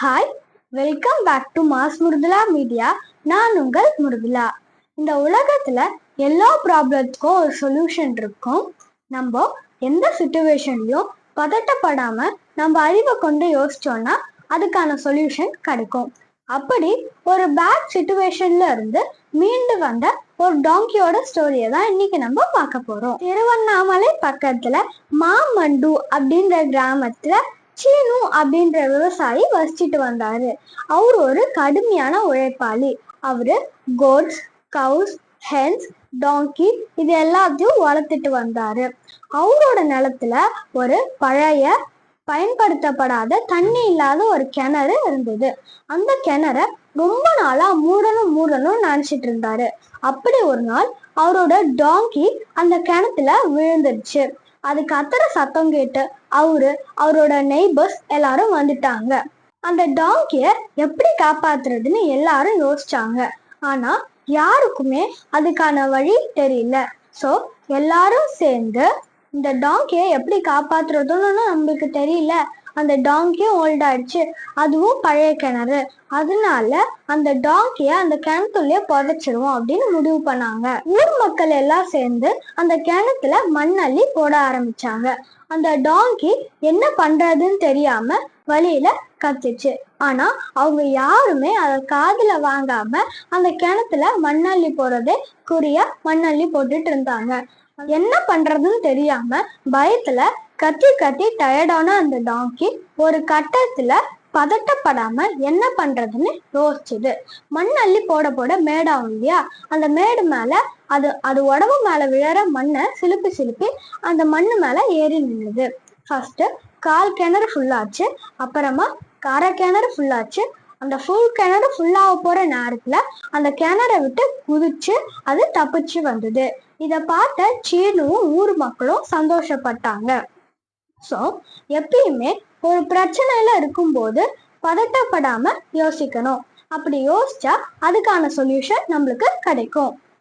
Hi welcome back to mass Mrudula media நான் உங்கள் முருதுலா இந்த உலகத்தில் எல்லா ப்ராப்ளத்துக்கும் ஒரு சொல்யூஷன் இருக்கும். நம்ம எந்த சுச்சுவேஷன்லையும் பதட்டப்படாமல் நம்ம அறிவை கொண்டு யோசிச்சோம்னா அதுக்கான சொல்யூஷன் கிடைக்கும். அப்படி ஒரு பேட் சுச்சுவேஷன்ல இருந்து மீண்டு வந்த ஒரு டாங்கியோட ஸ்டோரியை தான் இன்னைக்கு நம்ம பார்க்க போறோம். திருவண்ணாமலை பக்கத்துல மாமண்டு அப்படின்ற கிராமத்துல சீனு அப்படின்ற விவசாயி வசிச்சுட்டு வந்தாரு. அவர் ஒரு கடுமையான உழைப்பாளி. அவரு கோட்ஸ் கவுஸ் ஹென்ஸ் டாங்கி இது எல்லாத்தையும் வளர்த்துட்டு வந்தாரு. அவரோட நிலத்துல ஒரு பழைய பயன்படுத்தப்படாத தண்ணி இல்லாத ஒரு கிணறு இருந்தது. அந்த கிணற ரொம்ப நாளா மூடணும் மூடணும் நினைச்சிட்டு இருந்தாரு. அப்படி ஒரு நாள் அவரோட டாங்கி அந்த கிணத்துல விழுந்துருச்சு. அது கத்துற சத்தம் கேட்டு அவரு அவரோட நெய்பர்ஸ் எல்லாரும் வந்துட்டாங்க. அந்த டாங்கிய எப்படி காப்பாத்துறதுன்னு எல்லாரும் யோசிச்சாங்க. ஆனா யாருக்குமே அதுக்கான வழி தெரியல. ஸோ எல்லாரும் சேர்ந்து இந்த டாங்கியை எப்படி காப்பாத்துறதுன்னு நம்மளுக்கு தெரியல. அந்த டாங்கியும் ஓல்ட் ஆயிடுச்சு. அதுவும் பழைய கிணறு. அதனால அந்த டாங்கிய அந்த கிணத்துள்ளே புதைச்சிருவோம் அப்படின்னு முடிவு பண்ணாங்க. ஊர் மக்கள் எல்லாம் சேர்ந்து அந்த கிணத்துல மண்ணள்ளி போட ஆரம்பிச்சாங்க. அந்த டாங்கி என்ன பண்றதுன்னு தெரியாம வழியில கத்துச்சு. ஆனா அவங்க யாருமே அதை காதுல வாங்காம அந்த கிணத்துல மண்ணள்ளி போறதே குறியா மண்ணள்ளி போட்டுட்டு இருந்தாங்க. என்ன பண்றதுன்னு தெரியாம பயத்துல கத்தி கத்தி டயர்டான அந்த டாங்கி ஒரு கட்டத்துல பதட்டப்படாம என்ன பண்றதுன்னு யோசிச்சுது. மண் அள்ளி போட போட மேடாகும் இல்லையா அந்த மேடு மேல அது அது உடம்பு மேல விழற மண்ணை சிலுப்பி சிலுப்பி அந்த மண்ணு மேல ஏறி நின்னுது. ஃபர்ஸ்ட் கால் கிணறு ஃபுல்லாச்சு அப்புறமா கரை கிணறு ஃபுல்லாச்சு அந்த ஃபுல் கிணறு ஃபுல்லாக போற நேரத்துல அந்த கிணறை விட்டு குதிச்சு அது தப்பிச்சு வந்தது. இதை பார்த்த சீனுவும் ஊர் மக்களும் சந்தோஷப்பட்டாங்க. ஸோ எப்பயுமே ஒரு பிரச்சனையில இருக்கும்போது பதட்டப்படாம யோசிக்கணும். அப்படி யோசிச்சா அதுக்கான சொல்யூஷன் நம்மளுக்கு கிடைக்கும்.